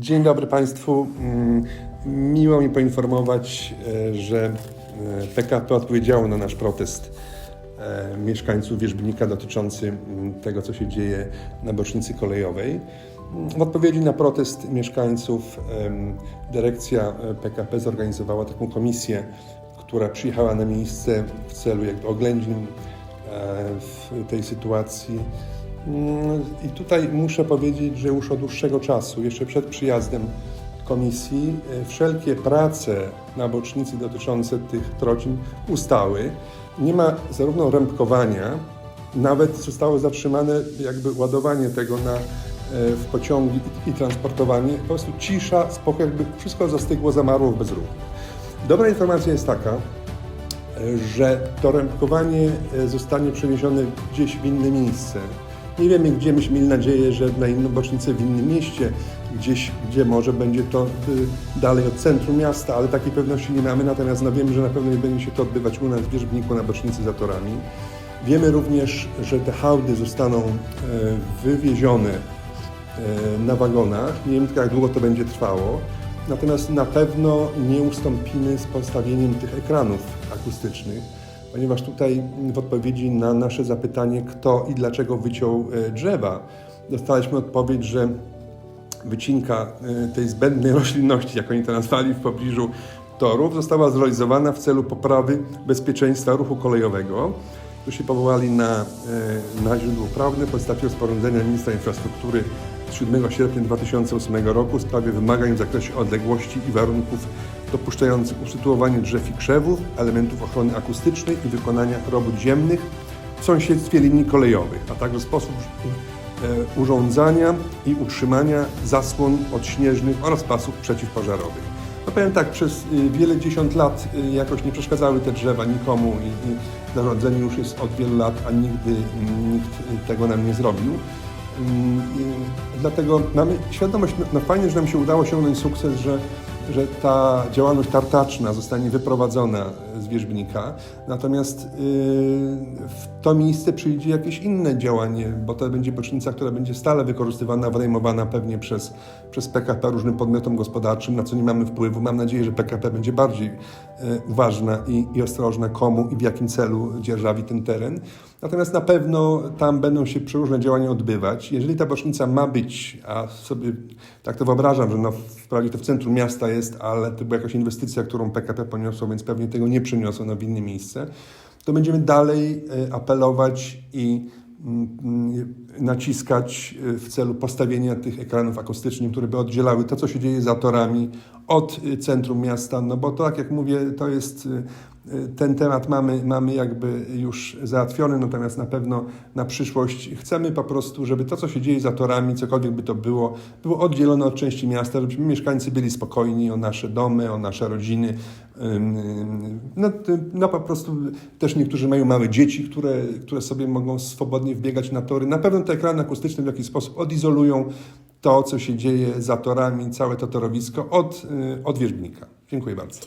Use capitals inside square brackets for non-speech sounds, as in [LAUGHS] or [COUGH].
Dzień dobry Państwu. Mm, Miło mi poinformować, e, że e, PKP odpowiedziało na nasz protest e, mieszkańców Wierzbnika dotyczący mm, tego, co się dzieje na bocznicy kolejowej. W odpowiedzi na protest mieszkańców dyrekcja e, PKP zorganizowała taką komisję, która przyjechała na miejsce w celu jakby oględzin e, tej sytuacji. Mm, I tutaj muszę powiedzieć, że już od dłuższego czasu, jeszcze przed przyjazdem komisji, e, wszelkie prace na bocznicy dotyczące tych trocin ustały. Nie ma zarówno rębkowania, nawet zostało zatrzymane jakby ładowanie tego na, e, w pociągi i, transportowanie. Po prostu cisza, spokój, jakby wszystko zastygło, zamarło w bezruchu. Dobra informacja jest taka, że to rębkowanie e, zostanie przeniesione gdzieś w inne miejsce. Nie wiemy gdzie, myśmy mieli nadzieję, że na inną bocznicę w innym mieście, gdzieś, gdzie może będzie to y, dalej od centrum miasta, ale takiej pewności nie mamy, natomiast no, wiemy, że na pewno nie będzie się to odbywać u nas w Wierzbniku na bocznicy za torami. Wiemy również, że te hałdy zostaną e, wywiezione e, na wagonach. Nie wiem tylko jak długo to będzie trwało. Natomiast na pewno nie ustąpimy z postawieniem tych ekranów akustycznych, ponieważ tutaj w odpowiedzi na nasze zapytanie, kto i dlaczego wyciął e, drzewa, dostaliśmy odpowiedź, że wycinka e, tej zbędnej [LAUGHS] roślinności, jak oni to nazwali, w pobliżu torów, została zrealizowana w celu poprawy bezpieczeństwa ruchu kolejowego. Tu się powołali na, e, na źródło prawne w postaci rozporządzenia ministra infrastruktury z 7 sierpnia 2008 roku w sprawie wymagań w zakresie odległości i warunków dopuszczających usytuowanie drzew i krzewów, elementów ochrony akustycznej i wykonania robót ziemnych w sąsiedztwie linii kolejowych, a także sposób e, urządzania i utrzymania zasłon odśnieżnych oraz pasów przeciwpożarowych. No powiem tak, przez y, wiele dziesiąt lat y, jakoś nie przeszkadzały te drzewa nikomu i, zarządzenie już jest od wielu lat, a nigdy nikt tego nam nie zrobił. Mm, i Dlatego mamy świadomość, no- no fajnie, że nam się udało osiągnąć sukces, że, że ta działalność tartaczna zostanie wyprowadzona z wierzbnika, natomiast yy, w to miejsce przyjdzie jakieś inne działanie, bo to będzie bocznica, która będzie stale wykorzystywana, wynajmowana pewnie przez, przez PKP różnym podmiotom gospodarczym, na co nie mamy wpływu. Mam nadzieję, że PKP będzie bardziej uważna i, i ostrożna, komu i w jakim celu dzierżawi ten teren. Natomiast na pewno tam będą się przeróżne działania odbywać. Jeżeli ta bocznica ma być, a sobie tak to wyobrażam, że no wprawdzie to w centrum miasta jest, ale to była jakaś inwestycja, którą PKP poniosło, więc pewnie tego nie przeniosło na inne miejsce, to będziemy dalej e, apelować i naciskać e, w celu postawienia tych ekranów akustycznych, które by oddzielały to, co się dzieje za torami od centrum miasta, no bo to, tak jak mówię, to jest ten temat mamy, mamy jakby już załatwiony, natomiast na pewno na przyszłość chcemy po prostu, żeby to, co się dzieje za torami, cokolwiek by to było, było oddzielone od części miasta, żebyśmy mieszkańcy byli spokojni o nasze domy, o nasze rodziny. No, no po prostu też niektórzy mają małe dzieci, które, które sobie mogą swobodnie wbiegać na tory. Na pewno te ekrany akustyczne w jakiś sposób odizolują to, co się dzieje za torami, całe to torowisko od, y, od wierzbnika. Dziękuję bardzo.